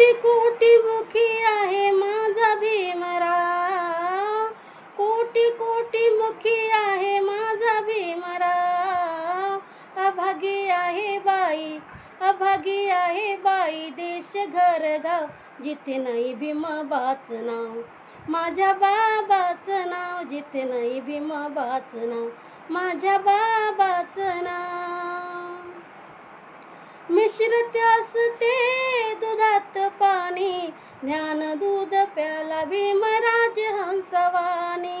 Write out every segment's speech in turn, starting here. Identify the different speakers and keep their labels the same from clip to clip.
Speaker 1: कोटी कोटी मुखी आहे माझा भीमराव कोटी कोटी मुखी आहे माझा भीमराव अभागी आहे बाई अभागी आहे बाई. देश घर गाव जिथे नाही भीमाबाच नाव. माझ्या बाबाचं नाव जिथे नाही भीमाबाचं नाव. माझ्या बाबाचं नाव. मिश्रित असते दुधात ज्ञान दूध प्याला भीमराज हंसवाणी.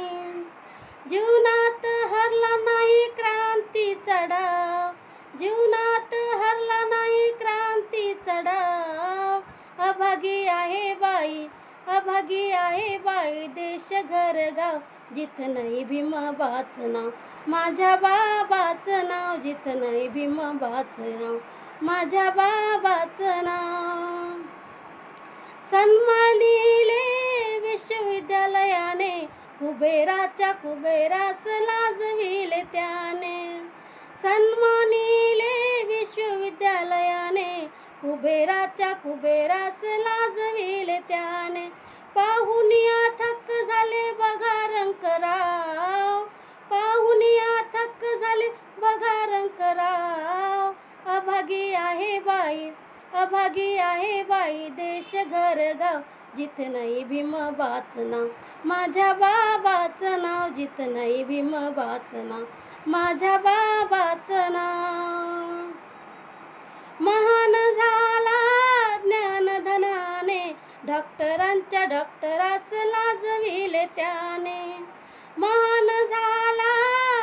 Speaker 1: जीवनात हरला नाही क्रांती चढा. जीवनात हरला नाही क्रांती चढाव अभागी आहे बाई अभागी आहे बाई. देश घर गाव जिथ नाही भीमाबाचं नाव माझ्या बाबाचं नाव जिथ नाही भीमाबाचं नाव माझ्या बाबाचं नाव. सन्मानिले विश्वविद्यालयाने कुबेराच्या कुबेरास लाजविले त्याने. सन्मानिले विश्वविद्यालयाने कुबेराच्या कुबेरास लाजविले त्याने. पाहुनिया थक्क अभागी आहे बाई देश घर गाव जित नाही भीम वाचना. माझ्या बाबाचं नाव जित नाही भीम वाचना. माझ्या बाबाचं नाव. महान झाला ज्ञानधनाने डॉक्टरांच्या डॉक्टरास लाजविले त्याने. महान झाला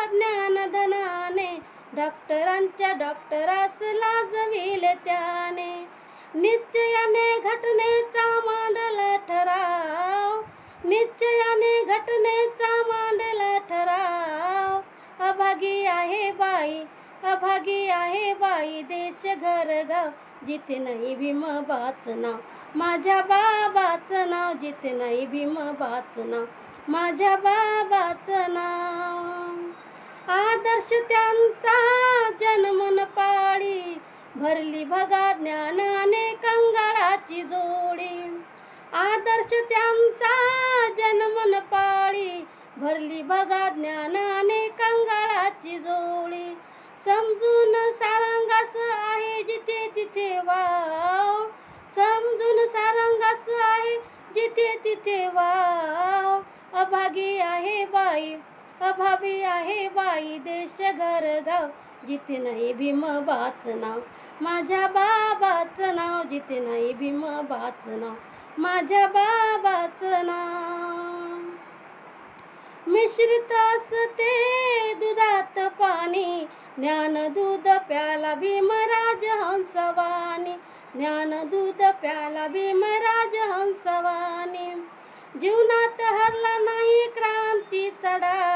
Speaker 1: ज्ञानधनाने डॉक्टरांच्या डॉक्टरास लाजविले त्याने. निश्चयाने घटनेचा मांडला ठराव. निश्चयाने घटनेचा मांडला ठराव. अभागी आहे बाई अभागी आहे बाई. देश घर गाव जिथे नाही भीमाबाचं नाव. माझ्या बाबाचं नाव जिथे नाही भीमाबाचं नाव. माझ्या बाबाचं नाव. आदर्श त्यांचा जन्मन पाळी. भरली बघा ज्ञानाने कंगाळाची जोडी. आदर्श त्यांचा जन्मन पाळी. भरली बघा ज्ञानाने कंगाळाची जोडी. समजून सारंगास आहे जिथे तिथे वाव. समजून सारंगास आहे जिथे तिथे वाव. अभागी आहे बाई. अभावी आहे बाई देश घर गाव जिथे नाही भीमाबाचं नाव माझ्या बाबाचं नाव जिथे नाही भीमाबाचं नाव माझ्या बाबाचं नाव. मिश्रित असते दुधात पाणी. ज्ञान दूध प्याला भीमराज हंसवाणी. ज्ञान दूध प्याला भीमराज हंसवाणी. जीवनात हरला नाही क्रांती चढा.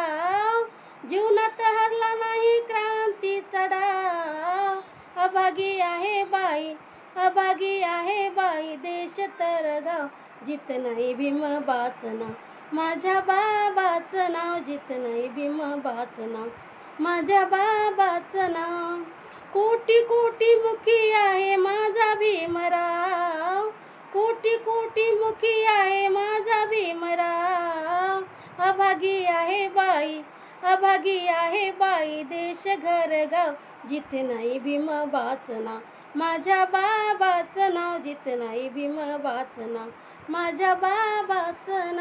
Speaker 1: जीवनात हरला नाही क्रांती चढा. अभागी आहे बाई अभागी आहे बाई देश तर गाव. जित नाही भीम बाचना माझ्या बाबाचं नाव जित नाही भीमाबाचं नाव. माझ्या बाबाचं नाव. कोटी कोटी मुखी आहे माझा भीमराव कोटी कोटी मुखी आहे माझा भीमराव अभागी आहे बाई अभागी आहे बाई देश घर गाव. जिथे नाही भीम वाचना माझ्या बाबाचं नाव जिथे नाही भीम वाचना माझ्या बाबाचं